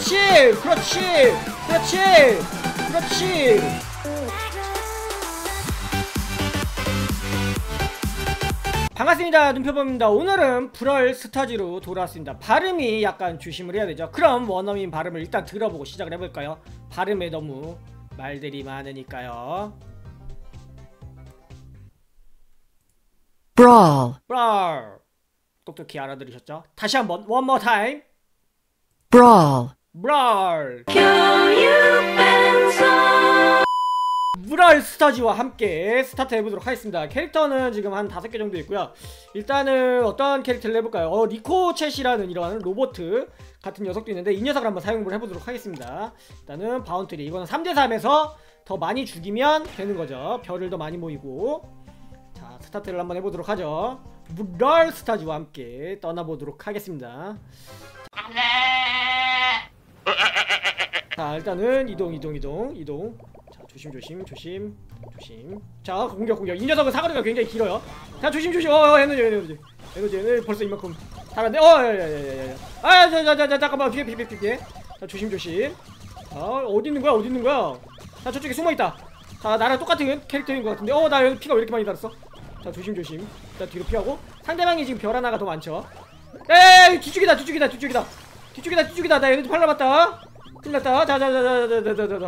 그렇지 그렇지 그렇지 그렇지. 반갑습니다 눈표범입니다. 오늘은 브럴 스타지로 돌아왔습니다. 발음이 약간 조심을 해야 되죠. 그럼 원어민 발음을 일단 들어보고 시작을 해볼까요? 발음에 너무 말들이 많으니까요. Brawl, 똑똑히 알아들으셨죠? 다시 한번 one more time. Brawl, 브럴 브랄 스타지와 함께 스타트 해보도록 하겠습니다. 캐릭터는 지금 한 다섯 개 정도 있고요. 일단은 어떤 캐릭터를 해볼까요? 어 니코챗이라는 이런 로봇 같은 녀석도 있는데 이 녀석을 한번 사용을 해보도록 하겠습니다. 일단은 바운트리. 이거는 3대3에서 더 많이 죽이면 되는 거죠. 별을 더 많이 모이고. 자 스타트를 한번 해보도록 하죠. 브랄 스타지와 함께 떠나보도록 하겠습니다 자 일단은 이동 이동 이동 이동. 자 조심 조심 조심 조심. 자 공격 공격. 이 녀석은 사거리가 굉장히 길어요. 자 조심 조심. 어, 어 에너지 에너지 에너지. 에너지 벌써 이만큼 달았네. 어 야야야야야. 아자자자 잠깐만. 피해 피해 피해 피해. 자 조심 조심. 자 어디 있는 거야? 어디 있는 거야? 자 저쪽에 숨어 있다. 자 나랑 똑같은 캐릭터인 것 같은데. 어 나 여기 피가 왜 이렇게 많이 달았어? 자 조심 조심. 자 뒤로 피하고. 상대방이 지금 별 하나가 더 많죠. 에이 뒤쪽이다 뒤쪽이다 뒤쪽이다 뒤쪽이다 뒤쪽이다. 나 에너지 팔라봤다. 큰일 났다. 자자자자자자자자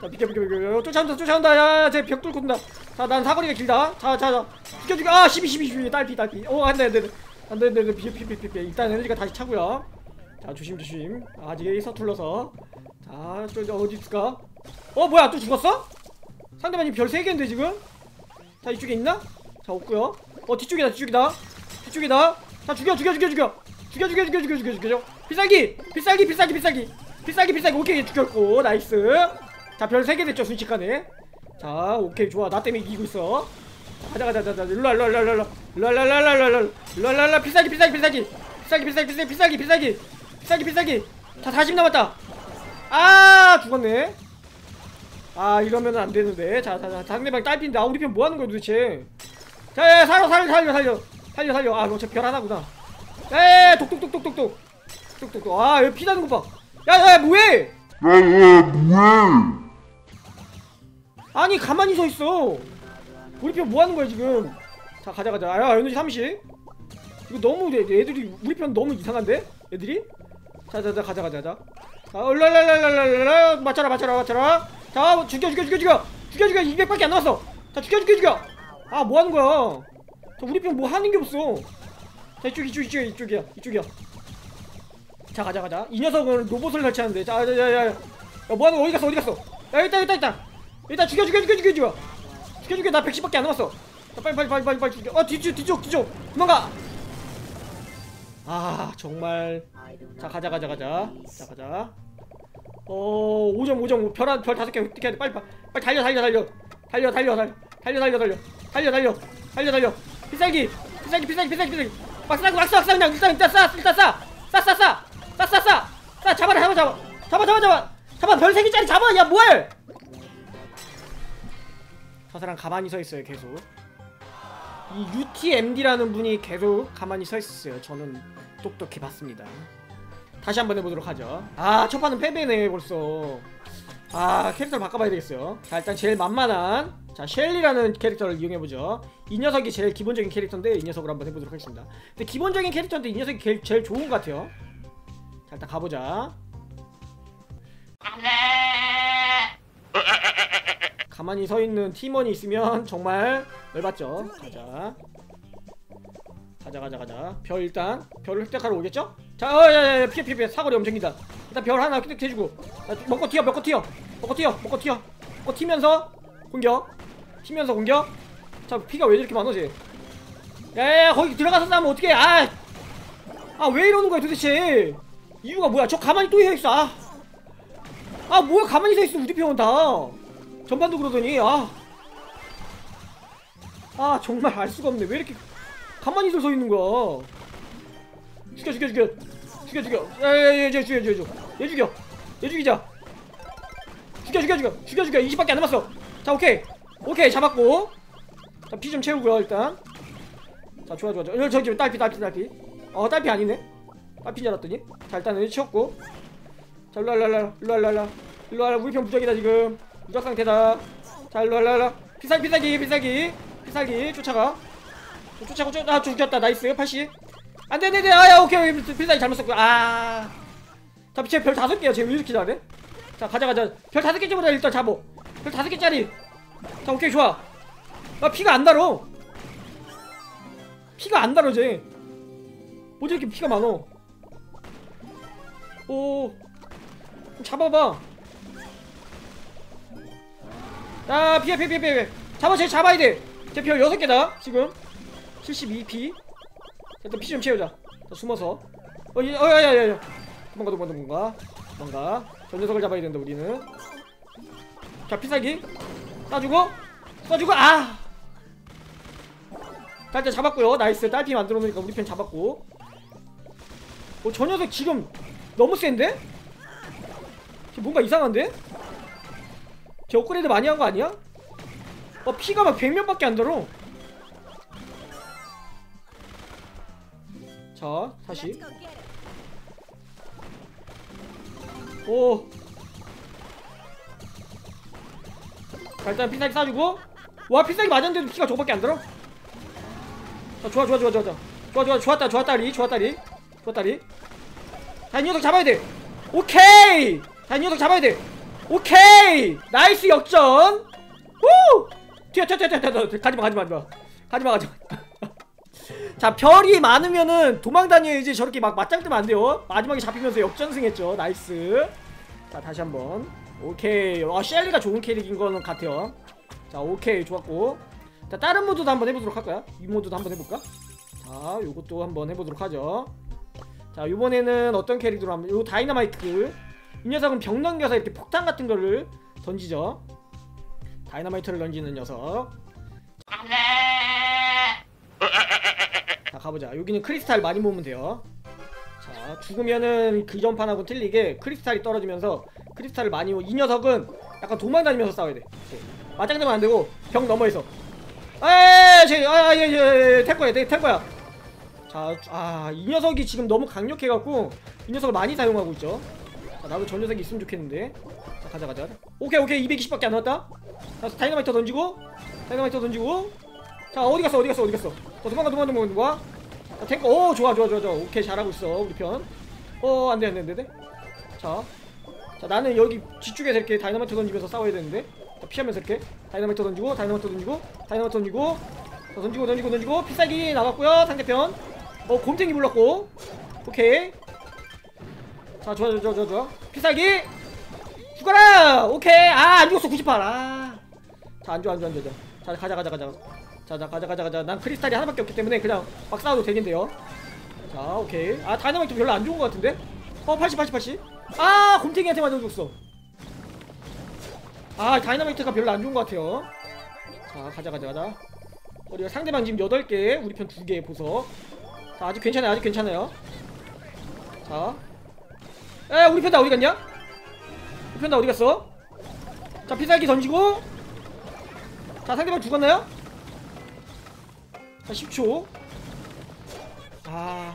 자. 비켜 비켜 비켜 쫓아온다 쫓아온다. 야쟤벽 뚫고 온다. 자난 사거리가 길다. 자자자. 죽여 죽여 아 12 12 12 딸피 딸피. 어 안돼 안돼 안돼. 안돼 비켜 비켜 비켜 일단 에너지가 다시 차고요. 자 조심 조심. 아직 서툴러서. 자저 어디 있을까? 어 뭐야? 또 죽었어? 상대방이 별 3개인데 지금? 자 이쪽에 있나? 자 없고요. 어 뒤쪽이다 뒤쪽이다. 뒤쪽이다. 자 죽여 죽여 죽여. 죽여 죽여 죽여 죽여 죽여 죽여 죽여 비싸기 비싸기 비싸기 비싸기 비싸기 비싸기 오케이 죽였고 나이스 자 별 3개 됐죠 순식간에 자 오케이 좋아 나 때문에 이기고 있어 자, 가자 가자 가자 일로와 일로와 일로와 일로와 비싸기 비싸기 비싸기 비싸기 비싸기 비싸기 비싸기 비싸기 비싸기 비싸기 자 40 남았다 아 죽었네 아 이러면은 안 되는데 자, 자, 자 상대방 딸피인데 아 우리 편 뭐하는 거야 도대체 자 야, 살려 살려 살려 살려 살려 살려 아너저별 하나구나 야야야 독독독독독독 독독독 아 여기 피 나는 거봐 야야 뭐해 아니 가만히 서 있어 우리 편 뭐 하는 거야 지금 자 가자 가자 야 에너지 30 이거 너무 애- 애들이 우리 편 너무 이상한데 애들이 자자자 가자 가자 자 자, 얼랄랄랄랄랄라 맞춰라 맞춰라 맞춰라 자 죽여 죽여 죽여 죽여 죽여 죽여 200밖에 안 남았어 자 죽여 죽여 죽여 아 뭐 하는 거야 자 우리 편 뭐 하는 게 없어 자 이쪽 이쪽 이쪽 이쪽이야 이쪽이야 자 가자 가자. 이 녀석은 로봇을 설치하는데. 자야야야 야, 뭐하는 거 어디 갔어? 어디 갔어? 야 있다 있다 있다 일단 죽여 죽여 죽여 죽여 죽여. 죽여 죽여. 나 110밖에 안 남았어. 자, 빨리 빨리 빨리 빨리 빨리 죽여. 어 뒤쪽 뒤쪽 뒤쪽. 도망가. 아 정말. 자 가자 가자 가자. 자 가자. 어 5점 5점. 별한 별 다섯 개 획득해야 돼? 빨리 빨리 달려 달려 달려. 달려 달려 달려 달려 달려 달려. 달려 달려. 달려 달려. 비싸기. 비싸기 비싸기 비싸기 비싸기. 막 싸고 막 쏴, 막 쏴, 그냥. 일단 일단 쏴 일단 쏴 쏴 쏴 쏴 쏴쏴쏴. 잡아라 잡아 잡아. 잡아 잡아 잡아. 잡아 별세 개짜리 잡아 야 뭐해 저 사람 가만히 서 있어요 계속. 이 UTMD라는 분이 계속 가만히 서 있었어요. 저는 똑똑히 봤습니다. 다시 한번 해보도록 하죠. 아 첫 판은 패배네 벌써. 아 캐릭터를 바꿔봐야 되겠어요. 자 일단 제일 만만한 자 셸리라는 캐릭터를 이용해보죠. 이 녀석이 제일 기본적인 캐릭터인데 이 녀석으로 한번 해보도록 하겠습니다. 근데 기본적인 캐릭터인데 이 녀석이 제일 좋은 것 같아요 자 일단 가보자. 가만히 서 있는 팀원이 있으면 정말 열받죠. 가자. 가자 가자 가자. 별 일단 별을 획득하러 오겠죠? 자 어 야야야 피해 피해 피해. 사거리 엄청 긴다. 일단 별 하나 획득해주고. 자, 먹고 튀어 먹고 튀어. 먹고 튀어 먹고 튀어. 먹고 튀면서 공격. 튀면서 공격. 자 피가 왜 이렇게 많아 쟤? 야야야 거기 들어가서 싸면 어떡해? 아아 왜 이러는 거야 도대체 이유가 뭐야? 저 가만히 또 해있어. 아, 아 뭐야? 가만히 서 있어 우리 편은 다. 전반도 그러더니 아. 아 정말 알 수가 없네. 왜 이렇게 가만히 서 있는 거야? 죽여 죽여 죽여. 죽여 죽여. 야야야 죽여 죽여 죽여. 얘 죽여. 얘 죽이자. 죽여 죽여 죽여. 죽여 죽여. 20밖에 안 남았어. 자 오케이. 오케이 잡았고. 자 피 좀 채우고요 일단. 자 좋아 좋아 좋아. 어, 저기 딸피 딸피 딸피. 어 딸피 아니네 딸피인 줄 알았더니? 자 일단 여기 채웠고. 자자 일로와 일로와 일로와 일로와 일로와. 우리 편 무적이다 지금. 무적 상태다. 자 일로와 일로와 일로와. 피살기 피살기 피살기. 쫓아가. 쫓아가 쫓아 아 죽였다. 나이스. 80 안돼 안돼 아야 오케이 필살기 잘못 썼고 아자 피체 별 다섯 개야. 쟤왜 이렇게 잘해 자 가자 가자. 별 다섯 개짜리보다 일단 잡어. 별 다섯 개짜리. 자 오케이 좋아. 나 피가 안 달어. 피가 안 달어 쟤. 뭐지 이렇게 피가 많어 오 잡아봐 야 피해 피해 피해 피해 잡아 쟤 잡아야 돼쟤 별 6개다 지금 72피 일단 피 좀 채우자 자, 숨어서 어, 이- 어, 야, 야, 야, 야. 도망가, 도망가, 도망가. 도망가. 저 녀석을 잡아야 된다, 우리는. 자, 피살기. 쏴주고, 쏴주고, 아! 자, 일단 잡았고요. 나이스. 딸피 만들어 놓으니까 우리 편 잡았고. 어, 저 녀석 지금 너무 센데? 뭔가 이상한데? 쟤 업그레이드 많이 한 거 아니야? 어, 피가 막 100명밖에 안 들어. 자, 다시. 오. 자, 일단 피사기 쏴주고. 와, 피사기 맞았는데도 피가 저거밖에 안 들어? 자, 좋아, 좋아, 좋아, 좋아, 좋아. 좋아, 좋아, 좋았다, 좋았다리, 좋았다리. 좋았다리. 자, 이 녀석 잡아야 돼. 오케이! 자, 이 녀석 잡아야 돼. 오케이! 나이스 역전! 후! 튀어, 튀어, 튀어, 튀어, 튀어. 가지마, 가지마, 가지마. 가지마, 가지마. 자 별이 많으면은 도망 다녀야지 저렇게 막 맞짱 뜨면 안 돼요 마지막에 잡히면서 역전승했죠 나이스 자 다시 한 번 오케이 와 셸리가 좋은 캐릭인 거는 같아요 자 오케이 좋았고 자 다른 모드도 한번 해보도록 할까요? 이 모드도 한번 해볼까? 자 요것도 한번 해보도록 하죠 자 이번에는 어떤 캐릭터로 한번 요 다이너마이트 이 녀석은 벽 넘겨서 이렇게 폭탄 같은 거를 던지죠 다이너마이트를 던지는 녀석 자 가보자 여기는 크리스탈 많이 모으면 돼요 자 죽으면은 그 전판하고 틀리게 크리스탈이 떨어지면서 크리스탈을 많이 모이 녀석은 약간 도망다니면서 싸워야 돼. 맞짱되면 안되고 벽 너머에서 에이 아예예 탱거야 탱거야 자 아 이 녀석이 지금 너무 강력해갖고 이 녀석을 많이 사용하고 있죠. 자 나도 저 녀석이 있으면 좋겠는데. 자 가자 가자. 오케이 오케이. 220밖에 안 나왔다. 자 다이너마이터 던지고 다이너마이터 던지고. 자 어디 갔어 어디 갔어 어디 갔어? 자 도망가 도망가 도망가 도망가. 자 탱커. 오 좋아 좋아 좋아 좋아. 오케이 잘하고 있어 우리 편 어 안 돼 안 돼 안돼 자, 자 나는 여기 뒤쪽에서 이렇게 다이너마이트 던지면서 싸워야 되는데. 자 피하면서 이렇게. 다이너마이트 던지고 다이너마이트 던지고 다이너마이트 던지고. 자 던지고 던지고 던지고. 필살기 나갔고요 상대편 어 곰탱이 불렀고. 오케이. 자 좋아 좋아 좋아 좋아. 필살기. 죽어라! 오케이. 아 안 죽었어. 98 아자 안 좋아 안 좋아 안 좋아 자 가자 가자 가자. 자, 자 가자 가자 가자. 난 크리스탈이 하나밖에 없기 때문에 그냥 막 싸워도 되겠는데요. 자 오케이. 아 다이너마이트 별로 안 좋은 것 같은데? 어 80 80 80 아 곰탱이한테 맞아줬어. 아 다이너마이트가 별로 안 좋은 것 같아요. 자 가자 가자 가자. 우리가 상대방 지금 8개 우리 편 2개 보석 자 아직 괜찮아요 아직 괜찮아요. 자 에 우리 편다 어디 갔냐? 우리 편다 어디 갔어? 자 피살기 던지고. 자 상대방 죽었나요? 자 10초. 아.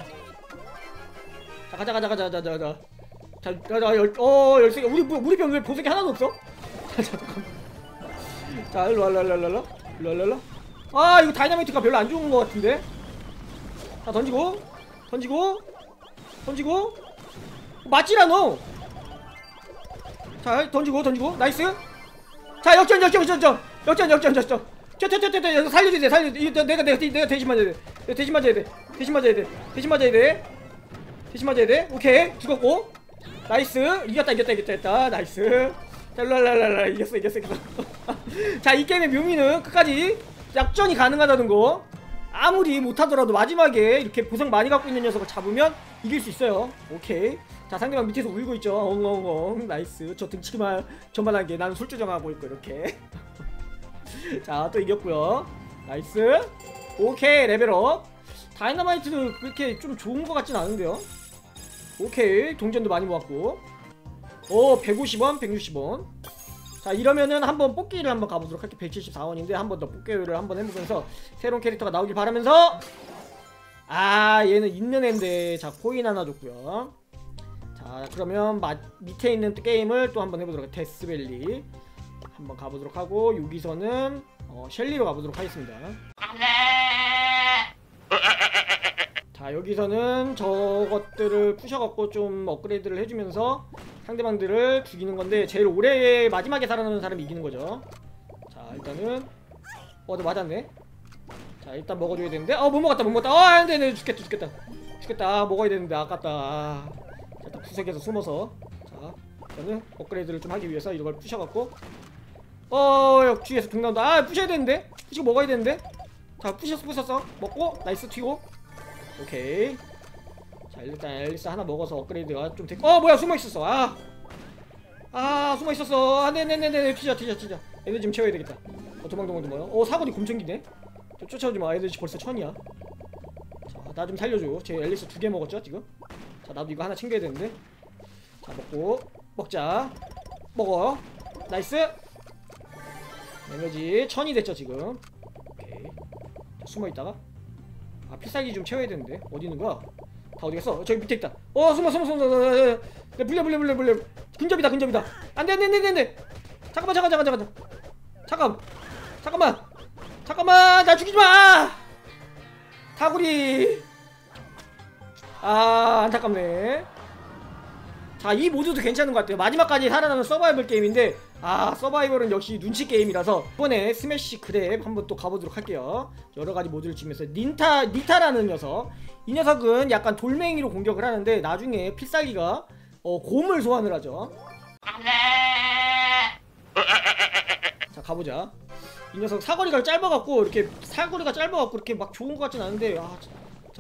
자 가자 가자 가자 가자 가자. 자 가자 열 어 열세 우리 뭐 우리 병 왜 보석이 하나도 없어? 자 잠깐 자 일로 와 일로 와 일로 와 일로 와 일로 와 일로 와. 아 이거 다이나마이트가 별로 안 좋은 것 같은데 자 던지고 던지고 던지고 맞지라 너. 자 던지고 던지고 나이스. 자 역전 역전 역전 역전 역전 역전. 저저저저 살려주세요 살려주세요. 이거 내가 내가 내가 대신 맞아야 돼. 대신 맞아야 돼. 대신 맞아야 돼. 대신 맞아야 돼. 대신 맞아야 돼. 오케이 죽었고. 나이스 이겼다 이겼다 이겼다 이겼다 나이스. 자 랄랄랄라 이겼어 이겼어 이겼어. 자 이 게임의 묘미는 끝까지 약전이 가능하다는 거. 아무리 못하더라도 마지막에 이렇게 보상 많이 갖고 있는 녀석을 잡으면 이길 수 있어요. 오케이. 자 상대방 밑에서 울고 있죠. 엉엉엉 나이스. 저 등치기만 전반하게 나는 술주정하고 있고 이렇게. 자 또 이겼고요. 나이스. 오케이 레벨업. 다이너마이트도 그렇게 좀 좋은 것 같진 않은데요. 오케이 동전도 많이 모았고. 오 150원 160원. 자 이러면은 한번 뽑기를 한번 가보도록 할게요. 174원인데 한 번 더 뽑기를 한번 해보면서 새로운 캐릭터가 나오길 바라면서. 아 얘는 있는 앤데. 자 코인 하나 줬고요. 자자 그러면 마, 밑에 있는 게임을 또 한번 해보도록 할게요. 데스밸리. 한번 가보도록 하고 여기서는 어, 셸리로 가보도록 하겠습니다. 자 여기서는 저것들을 부셔갖고 좀 업그레이드를 해주면서 상대방들을 죽이는 건데 제일 오래 마지막에 살아남는 사람이 이기는 거죠. 자 일단은 어, 너 맞았네. 자 일단 먹어줘야 되는데. 어 못 먹었다 못 먹었다. 어 안돼 네 죽겠다 죽겠다. 죽겠다. 아, 먹어야 되는데 아깝다. 아. 자, 일단 구석에서 숨어서. 자 일단은 업그레이드를 좀 하기 위해서 이걸 부셔갖고. 어 역, 뒤에서 등 나온다. 아 부셔야 되는데. 부시고 먹어야 되는데. 자 부셨어 부셨어 먹고 나이스 튀고. 오케이 자 일단 앨리스 하나 먹어서 업그레이드가 좀 됐고 어 뭐야 숨어있었어. 아. 아 숨어있었어. 아네네네네 튀자 튀자 튀자 애들 좀 채워야 되겠다. 어 도망 도망 어 사거리 곰청기네? 저 쫓아오지 마. 애들 벌써 천이야. 자 나 좀 살려줘. 제 앨리스 두 개 먹었죠 지금? 자 나도 이거 하나 챙겨야 되는데. 자 먹고. 먹자. 먹어. 나이스. 에너지 천이 됐죠 지금? 오케이. 자, 숨어있다가. 아 필살기 좀 채워야 되는데. 어디 있는 거야 다 어디 갔어? 어, 저기 밑에 있다. 어 숨어 숨어 숨어 숨어 불려 불려 불려 불려. 근접이다 근접이다. 안돼 안돼 안돼 안돼. 잠깐만 잠깐 잠깐 잠깐 잠깐. 잠깐만. 잠깐만. 나 죽이지 마. 다구리. 아 안타깝네 자 이 모드도 괜찮은 것 같아요. 마지막까지 살아남는 서바이벌 게임인데 아 서바이벌은 역시 눈치 게임이라서 이번에 스매시 그랩 한번 또 가보도록 할게요. 여러가지 모드를 치면서 닌타 니타라는 녀석. 이 녀석은 약간 돌멩이로 공격을 하는데 나중에 필살기가 어, 곰을 소환을 하죠. 자 가보자. 이 녀석 사거리가 짧아갖고 이렇게 사거리가 짧아갖고 이렇게 막 좋은 것 같진 않은데 아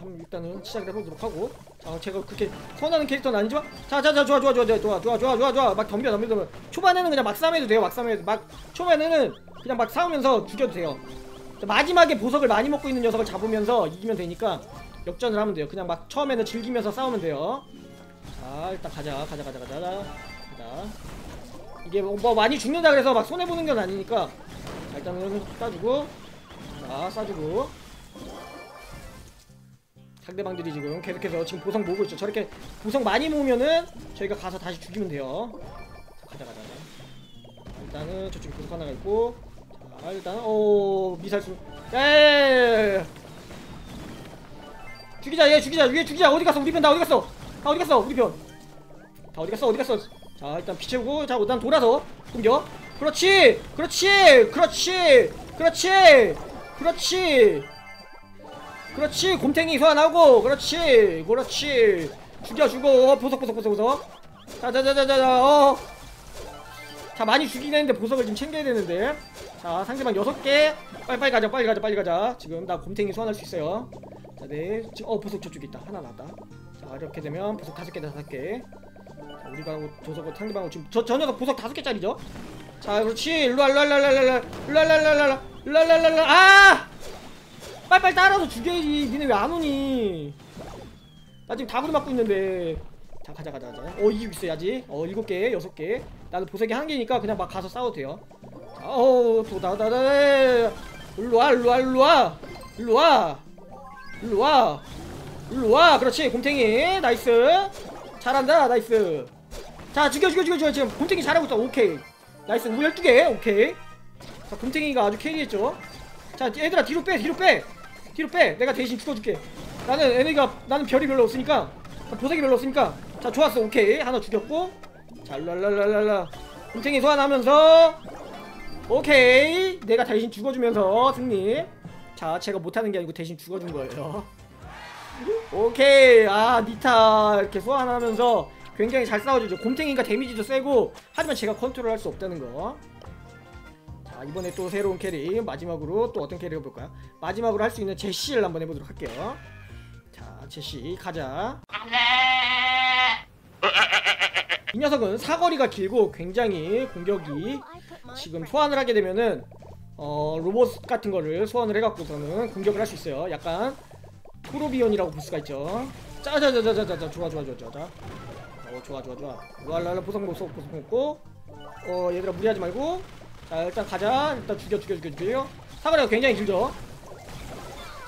참 일단은 시작을 해보도록 하고. 자 제가 그렇게 선하는 캐릭터는 아니지만 자자자 좋아 좋아 좋아 좋아 좋아 좋아 좋아 좋아. 좋아 막 덤벼 덤벼 덤벼. 초반에는 그냥 막 싸움해도 돼요 막 싸움해도. 막 초반에는 그냥 막 싸우면서 죽여도 돼요. 자, 마지막에 보석을 많이 먹고 있는 녀석을 잡으면서 이기면 되니까 역전을 하면 돼요. 그냥 막 처음에는 즐기면서 싸우면 돼요. 자 일단 가자 가자 가자 가자 가자. 이게 뭐, 뭐 많이 죽는다 그래서 막 손해보는 건 아니니까. 자 일단은 싸주고. 자 싸주고 상대방들이 지금 계속해서 지금 보석 모으고 있죠. 저렇게 보석 많이 모으면은 저희가 가서 다시 죽이면 돼요. 자 가자 가자. 일단은 저쪽에 보석 하나가 있고. 자 일단은 오 야야야야야 죽이자 얘 죽이자. 얘 죽이자. 어디 갔어? 우리 편 다 어디 갔어? 다 어디 갔어? 우리 편 다 어디 갔어? 어디 갔어? 자 일단 피 채우고. 자 일단 돌아서 공격 그렇지! 그렇지! 그렇지! 그렇지! 그렇지 그렇지 곰탱이 소환하고 그렇지 그렇지 죽여 죽어 보석 보석 보석 보석 자자자자자 어. 자 많이 죽이긴 했는데 보석을 좀 챙겨야 되는데 자 상대방 6개 빨리 빨리 가자 빨리 가자 빨리 가자 지금 나 곰탱이 소환할 수 있어요 자네 지금 어 보석 저쪽에 있다 하나 나왔다 자 이렇게 되면 보석 5개 5개 자 우리가 보석을 상대방은 지금 저, 저 녀석 보석 5개짜리죠 자 그렇지 일로와 일로와 일로와 일로와 일로와 일로와 일로와 일로와 일로와 일로와 아 빨빨 따라서 죽여야지. 니네 왜 안 오니? 나 지금 다구리 맞고 있는데. 자 가자 가자 가자. 어 이기고 있어야지. 어 일곱 개 여섯 개. 나도 보석이 한 개니까 그냥 막 가서 싸워도 돼요. 자어 도다다다 일로와 일로와 일로와. 일로와. 일로와. 일로와. 그렇지 곰탱이. 나이스. 잘한다 나이스. 자 죽여 죽여 죽여 죽여. 지금 곰탱이 잘하고 있어 오케이. 나이스. 우리 12개. 오케이. 자 곰탱이가 아주 캐리했죠. 자 얘들아 뒤로 빼 뒤로 빼 뒤로 빼. 내가 대신 죽어줄게. 나는 에너지가 나는 별이 별로 없으니까 보석이 별로 없으니까. 자 좋았어. 오케이. 하나 죽였고. 자 랄랄랄랄라. 곰탱이 소환하면서. 오케이. 내가 대신 죽어주면서 승리. 자 제가 못하는 게 아니고 대신 죽어준 거예요. 오케이. 아 니타 이렇게 소환하면서 굉장히 잘 싸워주죠. 곰탱이가 데미지도 세고 하지만 제가 컨트롤할 수 없다는 거 자, 이번에 또 새로운 캐릭 마지막으로 또 어떤 캐릭을 볼까요? 마지막으로 할 수 있는 제시를 한번 해보도록 할게요. 자, 제시 가자. 이 녀석은 사거리가 길고 굉장히 공격이 지금 소환을 하게 되면은 어 로봇 같은 거를 소환을 해갖고서는 공격을 할 수 있어요. 약간 프로비온이라고 볼 수가 있죠. 짜자자자자자 좋아 좋아 좋아 좋아. 어 좋아 좋아 좋아. 랄랄라 보석 보석 보석 먹고 어 얘들아 무리하지 말고 자 일단 가자. 일단 죽여 죽여 죽여 죽여. 사거리가 굉장히 길죠?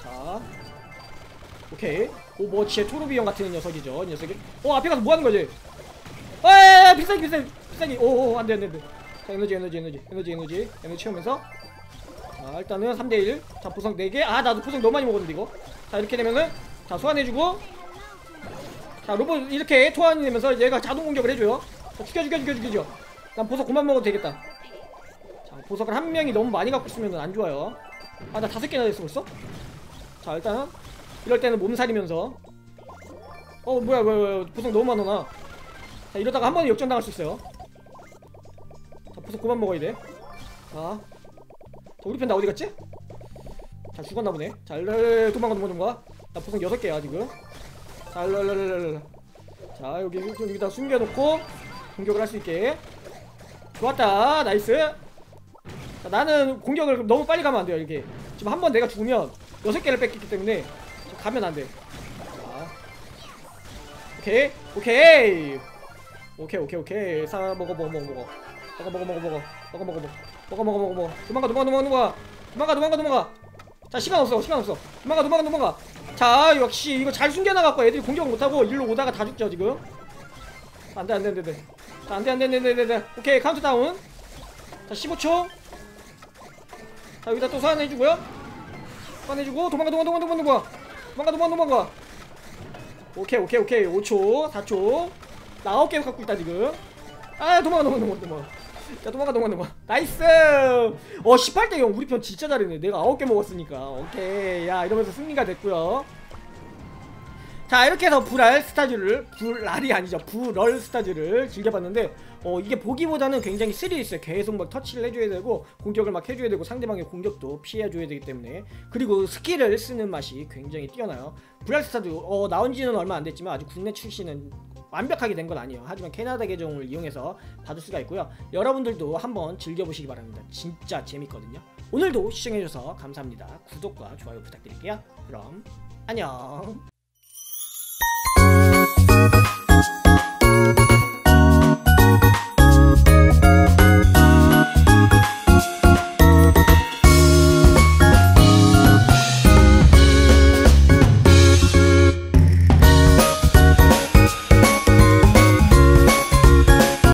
자. 오케이. 오뭐 지혜 토르비형 같은 녀석이죠 이 녀석이. 어 앞에 가서 뭐하는 거지? 에 비싸기 비싸기 비싸기 오오 안돼 안돼 안돼. 자 에너지 에너지 에너지 에너지 에너지. 에너지 채우면서. 자 일단은 3대1 자 보석 4개. 아 나도 보석 너무 많이 먹었는데 이거. 자 이렇게 되면은 자 소환해주고. 자 로봇 이렇게 소환이 되면서 얘가 자동 공격을 해줘요. 자 죽여 죽여 죽여 죽여 죽여. 난 보석 그만 먹어도 되겠다. 자 보석을 한 명이 너무 많이 갖고 있으면 안 좋아요. 아 나 다섯 개나 됐어 벌써? 자 일단 이럴 때는 몸살이면서. 어 뭐야 뭐야 뭐야 보석 너무 많아 자 이러다가 한 번에 역전당할 수 있어요. 자 보석 그만 먹어야 돼자 자, 우리 편 나 어디 갔지? 자 죽었나 보네. 자 일로 도망가 도망가 도망가. 나 보석 6개야 지금. 자 일로 자 여기- 여기다 숨겨놓고 공격을 할 수 있게. 좋았다 나이스 자, 나는 공격을 너무 빨리 가면 안 돼요 이렇게. 지금 한 번 내가 죽으면 6개를 뺏겼기 때문에 좀 가면 안 돼. 자 오케이. 오케이. 오케이 오케이 오케이. 사 먹어 먹어 먹어 먹어. 먹어 먹어 먹어 먹어. 먹어 먹어 먹어. 먹어 먹어 먹어 도망가 도망가 도망가 도망가. 도망가 도망가 자 시간 없어 시간 없어. 도망가 도망가 도망가. 자 역시 이거 잘 숨겨놔갖고 애들이 공격 못하고 일로 오다가 다 죽죠 지금. 안돼 안돼 안돼 안돼. 안돼 안돼 안돼 안돼 오케이 카운트다운. 자 15초 자 여기다 또 소환해주고요. 소환해주고 도망가 도망가 도망가 도망가 도망가. 도망가 도망가 오케이 오케이 오케이. 5초 4초. 나 9개 갖고 있다 지금. 아 도망가 도망가 도망가 도망가. 자 도망가 도망가 도망가. 나이스! 어 18대 0 우리 편 진짜 잘했네. 내가 9개 먹었으니까. 오케이. 야 이러면서 승리가 됐고요 자 이렇게 해서 불알 스타즈를 불알이 아니죠. 불얼 스타즈를 즐겨봤는데 어 이게 보기보다는 굉장히 스릴 있어요. 계속 막 터치를 해줘야 되고 공격을 막 해줘야 되고 상대방의 공격도 피해줘야 되기 때문에. 그리고 스킬을 쓰는 맛이 굉장히 뛰어나요. 불알 스타즈 어 나온지는 얼마 안 됐지만 아직 국내 출시는 완벽하게 된 건 아니에요. 하지만 캐나다 계정을 이용해서 받을 수가 있고요. 여러분들도 한번 즐겨보시기 바랍니다. 진짜 재밌거든요. 오늘도 시청해주셔서 감사합니다. 구독과 좋아요 부탁드릴게요. 그럼 안녕